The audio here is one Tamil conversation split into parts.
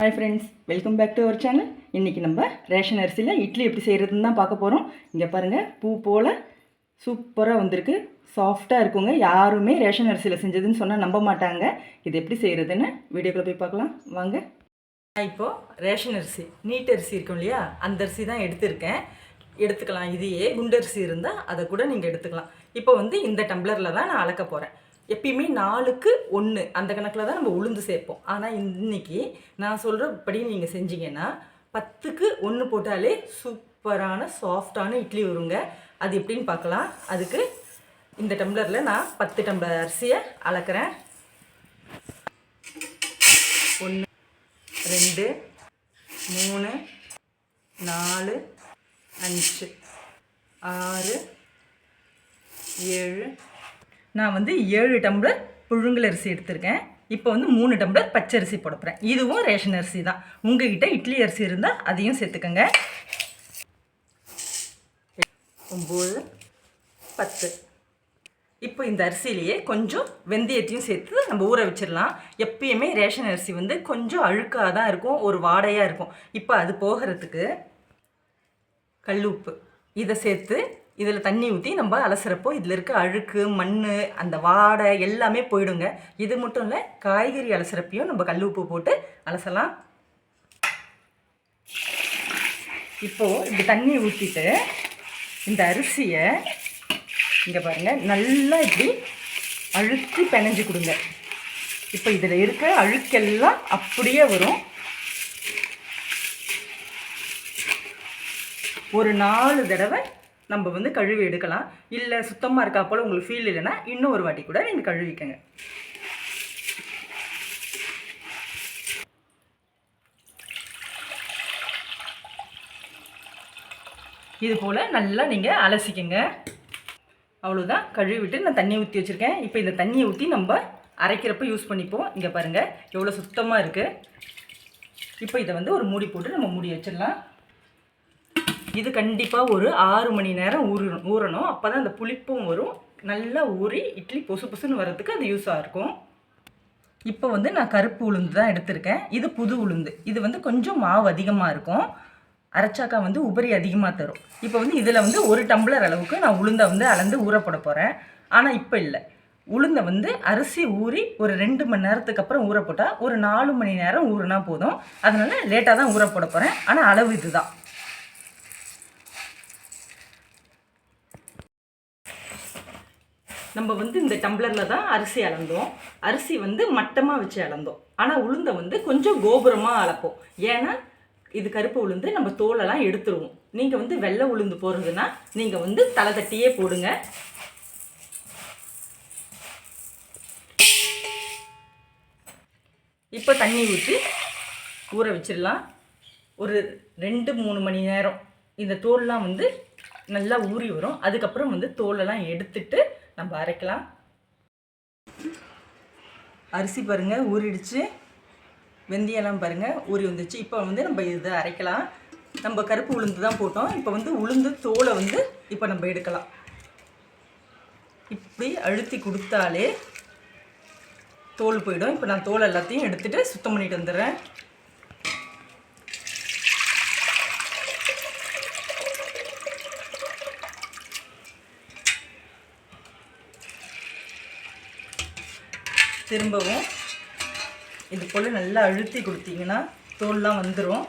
Hi friends welcome back to our channel இன்றைக்கி நம்ம ரேஷன் அரிசியில் இட்லி எப்படி செய்கிறதுன்னு தான் பார்க்க போகிறோம் இங்கே பாருங்கள் பூ போல் சூப்பராக வந்திருக்கு. சாஃப்டாக இருக்குங்க. யாருமே ரேஷன் அரிசியில் செஞ்சதுன்னு சொன்னால் நம்ப மாட்டாங்க. இது எப்படி செய்கிறதுன்னு வீடியோக்குள்ளே போய் பார்க்கலாம். வாங்க. நான் இப்போது ரேஷன் அரிசி நீட் அரிசி இருக்கும் இல்லையா? அந்த அரிசி தான் எடுத்திருக்கேன். எடுத்துக்கலாம். இதையே குண்டரிசி இருந்தால் அதை கூட நீங்கள் எடுத்துக்கலாம். இப்போ வந்து இந்த டம்ளரில் தான் நான் அளக்க போகிறேன் எப்பயுமே நாலுக்கு ஒன்று அந்த கணக்கில் தான் நம்ம உளுந்து சேர்ப்போம். ஆனால் இன்னைக்கு நான் சொல்கிறபடி நீங்கள் செஞ்சீங்கன்னா பத்துக்கு ஒன்று போட்டாலே சூப்பரான சாஃப்டான இட்லி வருங்க. அது எப்படின்னு பார்க்கலாம். அதுக்கு இந்த டம்ளரில் நான் பத்து டம்ளர் அரிசியை அளக்குறேன். ஒன்று ரெண்டு மூணு நாலு அஞ்சு ஆறு ஏழு நான் வந்து ஏழு டம்ளர் புழுங்கல் அரிசி எடுத்திருக்கேன். இப்போ வந்து மூணு டம்ளர் பச்சரிசி போட இதுவும் ரேஷன் அரிசி தான். உங்ககிட்ட இட்லி அரிசி இருந்தால் அதையும் சேர்த்துக்கோங்க. ஒம்பது பத்து. இப்போ இந்த அரிசியிலேயே கொஞ்சம் வெந்தயத்தையும் சேர்த்து நம்ம ஊற வச்சிடலாம். எப்பயுமே ரேஷன் அரிசி வந்து கொஞ்சம் அழுக்காக தான் இருக்கும் ஒரு வாடையாக இருக்கும். இப்போ அது போகிறதுக்கு கல் உப்பு. இதை சேர்த்து இதில் தண்ணி ஊற்றி நம்ம அலசுறப்போ இதில் இருக்க அழுக்கு மண் அந்த வாடை எல்லாமே போயிடுங்க. இது மட்டும் இல்லை காய்கறி அலசுறப்பையும் நம்ம கல் உப்பு போட்டு அலசலாம். இப்போது இப்படி தண்ணி ஊற்றிட்டு இந்த அரிசியை இங்கே பாருங்கள் நல்லா இப்படி அழுத்தி பிணைஞ்சு கொடுங்க. இப்போ இதில் இருக்க அழுக்கெல்லாம் அப்படியே வரும். ஒரு நாலு தடவை நம்ம வந்து கழுவி எடுக்கலாம். இல்லை சுத்தமாக இருக்கா போல் உங்களுக்கு ஃபீல் இல்லைன்னா இன்னும் ஒரு வாட்டி கூட நீங்கள் கழுவிக்கங்க. இது போல் நல்லா நீங்கள் அலசிக்கங்க. அவ்வளோதான் கழுவிட்டு நான் தண்ணி ஊற்றி வச்சுருக்கேன். இப்போ இந்த தண்ணியை ஊற்றி நம்ம அரைக்கிறப்ப யூஸ் பண்ணிப்போம். இங்கே பாருங்கள் எவ்வளோ சுத்தமாக இருக்குது இப்போ இதை வந்து ஒரு மூடி போட்டு நம்ம மூடி வச்சிடலாம். இது கண்டிப்பாக ஒரு ஆறு மணி நேரம் ஊறணும் ஊறணும். அப்போ தான் அந்த புளிப்பும் வரும். நல்லா ஊறி இட்லி பொசு பொசுன்னு வர்றதுக்கு அது யூஸாக இருக்கும். இப்போ வந்து நான் கருப்பு உளுந்து தான் எடுத்திருக்கேன். இது புது உளுந்து. இது வந்து கொஞ்சம் மாவு அதிகமாக இருக்கும். அரைச்சாக்கா வந்து உபரி அதிகமாக தரும். இப்போ வந்து இதில் வந்து ஒரு டம்ளர் அளவுக்கு நான் உளுந்தை வந்து அளந்து ஊறப்பட போகிறேன் ஆனால் இப்போ இல்லை. உளுந்தை வந்து அரிசி ஊறி ஒரு ரெண்டு மணி நேரத்துக்கு அப்புறம் ஊற போட்டால் ஒரு நாலு மணி நேரம் ஊறினா போதும். அதனால் லேட்டாக தான் ஊற போட போகிறேன் ஆனால் அளவு இதுதான். நம்ம வந்து இந்த டம்ளரில் தான் அரிசி அளந்தோம். அரிசி வந்து மட்டமாக வச்சு அளந்தோம். ஆனால் உளுந்தை வந்து கொஞ்சம் கோபுரமாக அளப்போம். ஏன்னா இது கருப்பு உளுந்து நம்ம தோலெல்லாம் எடுத்துருவோம். நீங்கள் வந்து வெள்ளை உளுந்து போடுறதுன்னா நீங்கள் வந்து தலை தட்டியே போடுங்க. இப்போ தண்ணி ஊற்றி ஊற வச்சிடலாம். ஒரு ரெண்டு மூணு மணி நேரம். இந்த தோல்லாம் வந்து நல்லா ஊறி வரும். அதுக்கப்புறம் வந்து தோலெல்லாம் எடுத்துட்டு நம்ம அரைக்கலாம். அரிசி பாருங்கள் ஊறிடுச்சு. வெந்தயம்லாம் பாருங்கள் ஊறி வந்துச்சு. இப்போ வந்து நம்ம இதை அரைக்கலாம். நம்ம கருப்பு உளுந்து தான் போட்டோம். இப்போ வந்து உளுந்து தோலை வந்து இப்போ நம்ம எடுக்கலாம். இப்படி அழுத்தி கொடுத்தாலே தோல் போயிடும். இப்போ நான் தோல் எல்லாத்தையும் எடுத்துகிட்டு சுத்தம் பண்ணிட்டு வந்துடுறேன். திரும்பவும் இது போல் நல்லா அழுத்தி கொடுத்தீங்கன்னா தோல்லாம் வந்துடும்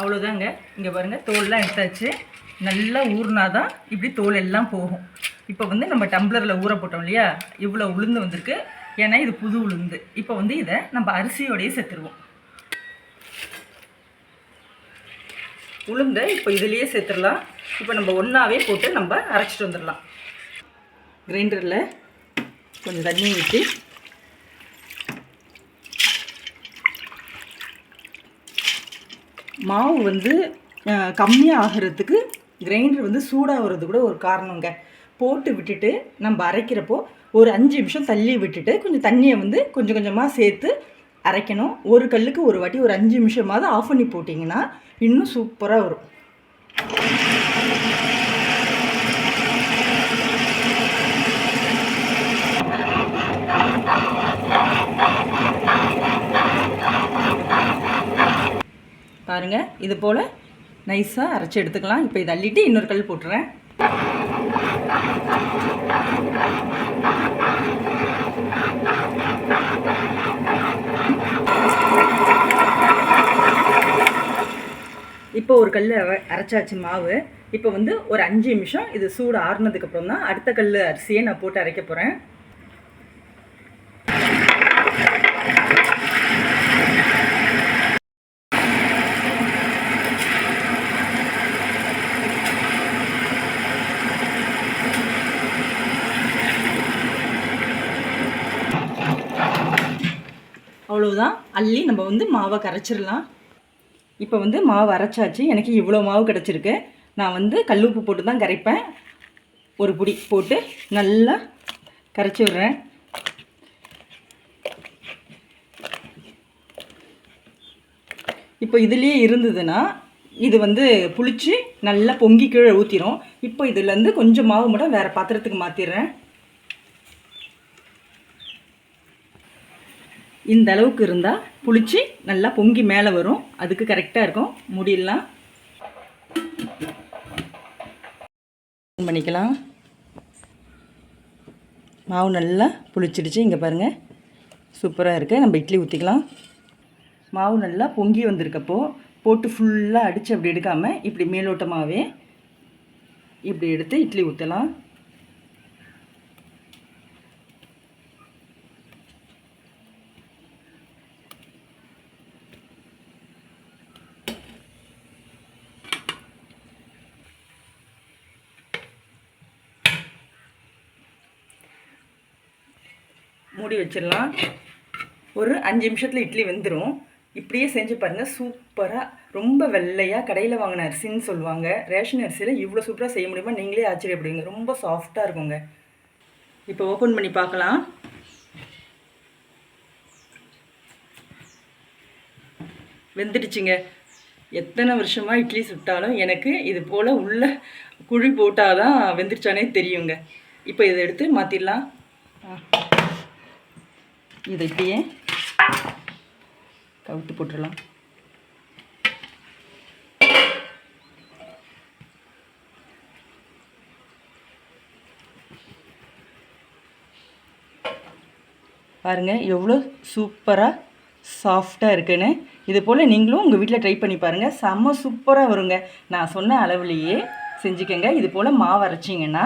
அவ்வளோதாங்க. இங்கே பாருங்கள் தோல்லாம் எடுத்தாச்சு. நல்லா ஊறினாதான் இப்படி தோல் எல்லாம் போகும். இப்போ வந்து நம்ம டம்ளரில் ஊற போட்டோம் இல்லையா? இவ்வளோ உளுந்து வந்திருக்கு. ஏன்னா இது புது உளுந்து. இப்போ வந்து இதை நம்ம அரிசியோடையே சேர்த்துருவோம். உளுந்தை இப்போ இதுலேயே சேர்த்துடலாம். இப்போ நம்ம ஒன்றாவே போட்டு நம்ம அரைச்சிட்டு வந்துடலாம். கிரைண்டரில் கொஞ்சம் தண்ணி ஊற்றி மாவு வந்து கம்மியாக ஆகிறதுக்கு கிரைண்டர் வந்து சூடாகிறது கூட ஒரு காரணங்க. போட்டு விட்டுட்டு நம்ம அரைக்கிறப்போ ஒரு அஞ்சு நிமிஷம் தள்ளி விட்டுட்டு கொஞ்சம் தண்ணியை வந்து கொஞ்சம் கொஞ்சமாக சேர்த்து அரைக்கணும். ஒரு கல்லுக்கு ஒரு வாட்டி ஒரு அஞ்சு நிமிஷமாவது ஆஃப் பண்ணி போட்டிங்கன்னா இன்னும் சூப்பராக வரும். பாருங்க இது போல் நைஸாக அரைச்சி எடுத்துக்கலாம். இப்போ இதை அள்ளிட்டு இன்னொரு கல் போட்டுறேன். இப்போ ஒரு கல் அரைச்சாச்சு மாவு. இப்போ வந்து ஒரு அஞ்சு நிமிஷம் இது சூடு ஆறுனதுக்கப்புறம் தான் அடுத்த கல் அரிசியை நான் போட்டு அரைக்க போகிறேன் அவ்வளோதான் அள்ளி நம்ம வந்து மாவை கரைச்சிடலாம். இப்போ வந்து மாவு அரைச்சாச்சு. எனக்கு இவ்வளோ மாவு கிடச்சிருக்கு. நான் வந்து கல்லுப்பு போட்டு தான் கரைப்பேன். ஒரு புடி போட்டு நல்லா கரைச்சி விடுறேன். இப்போ இதுலேயே இருந்ததுன்னா இது வந்து புளிச்சு நல்லா பொங்கி கீழே ஊற்றிடும் இப்போ இதுலேருந்து கொஞ்சம் மாவு மட்டும் வேறு பாத்திரத்துக்கு மாற்றிடுறேன் இந்த அளவுக்கு இருந்தால் புளிச்சு நல்லா பொங்கி மேலே வரும். அதுக்கு கரெக்டாக இருக்கும். முடியலாம் பண்ணிக்கலாம். மாவு நல்லா புளிச்சிடுச்சு. இங்கே பாருங்கள் சூப்பராக இருக்குது நம்ம இட்லி ஊற்றிக்கலாம் மாவு நல்லா பொங்கி வந்திருக்கப்போ போட்டு ஃபுல்லாக அடித்து அப்படி எடுக்காமல் இப்படி மேலோட்டமாகவே இப்படி எடுத்து இட்லி ஊற்றலாம் மூடி வச்சிடலாம். ஒரு அஞ்சு நிமிஷத்தில் இட்லி வெந்துடும் இப்படியே செஞ்சு பாருங்கள் சூப்பராக ரொம்ப வெள்ளையாக கடையில் வாங்கின அரிசின்னு சொல்லுவாங்க. ரேஷன் அரிசியில் இவ்வளோ சூப்பராக செய்ய முடியுமா? நீங்களே ஆச்சரியப்படுவீங்க. ரொம்ப சாஃப்டாக இருக்குங்க. இப்போ ஓப்பன் பண்ணி பார்க்கலாம். வெந்துடுச்சுங்க. எத்தனை வருஷமாக இட்லி சுட்டாலும் எனக்கு இது போல் உள்ள குழி போட்டால் தான் வெந்துருச்சானே தெரியுங்க. இப்போ இதை எடுத்து மாற்றிடலாம் இதை இப்படியே கவுத்து போட்டுடலாம். பாருங்கள் எவ்வளோ சூப்பராக சாஃப்டாக இருக்குன்னு. இது போல் நீங்களும் உங்கள் வீட்டில் ட்ரை பண்ணி பாருங்கள் செம்ம சூப்பராக வருங்க. நான் சொன்ன அளவுலேயே செஞ்சுக்கோங்க. இது போல் மாவு அரைச்சிங்கன்னா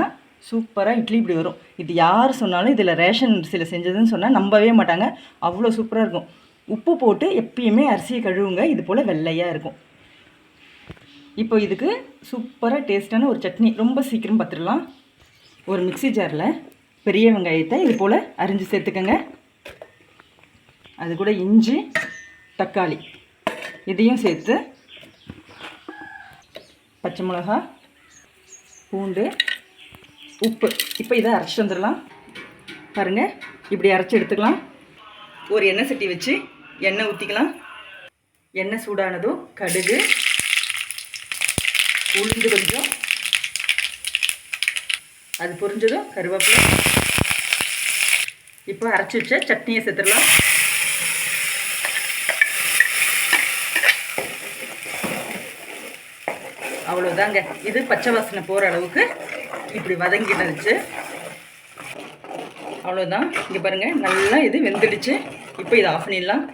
சூப்பராக இட்லி இப்படி வரும். இது யார் சொன்னாலும் இதில் ரேஷன் அரிசியில் செஞ்சதுன்னு சொன்னால் நம்பவே மாட்டாங்க. அவ்வளோ சூப்பராக இருக்கும். உப்பு போட்டு எப்பயுமே அரிசியை கழுவுங்க. இது போல் வெள்ளையாக இருக்கும். இப்போ இதுக்கு சூப்பராக டேஸ்ட்டான ஒரு சட்னி. ரொம்ப சீக்கிரம் பார்த்துடலாம் ஒரு மிக்ஸி ஜாரில் பெரிய வெங்காயத்தை இது போல் அரிஞ்சு சேர்த்துக்கோங்க. அது கூட இஞ்சி தக்காளி. இதையும் சேர்த்து பச்சை மிளகா பூண்டு உப்பு. இப்போ இதை அரைச்சி வந்துடலாம். பாருங்கள் இப்படி அரைச்சி எடுத்துக்கலாம். ஒரு எண்ணெய் சட்டி வச்சு எண்ணெய் ஊற்றிக்கலாம் எண்ணெய் சூடானதும் கடுகு உளுந்து கொஞ்சம். அது பொரிஞ்சதும் கருவேப்பிலை. இப்போ அரைச்சி வச்ச சட்னியை சேர்த்துடலாம். அவ்வளோதாங்க இது பச்சை வாசனை போகிற அளவுக்கு இப்படி வதங்கிடுச்சு. அவ்வளோதான் இங்கே பாருங்கள் நல்லா இது வெந்துடுச்சு. இப்போ இதை ஆஃப் பண்ணிடலாம்.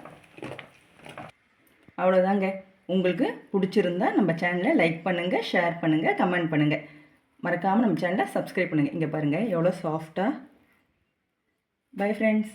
அவ்வளோதாங்க உங்களுக்கு பிடிச்சிருந்தா நம்ம சேனலை லைக் பண்ணுங்கள் ஷேர் பண்ணுங்கள் கமெண்ட் பண்ணுங்கள் மறக்காமல் நம்ம சேனலை சப்ஸ்கிரைப் பண்ணுங்கள் இங்கே பாருங்கள் எவ்வளோ சாஃப்டாக பை ஃப்ரெண்ட்ஸ்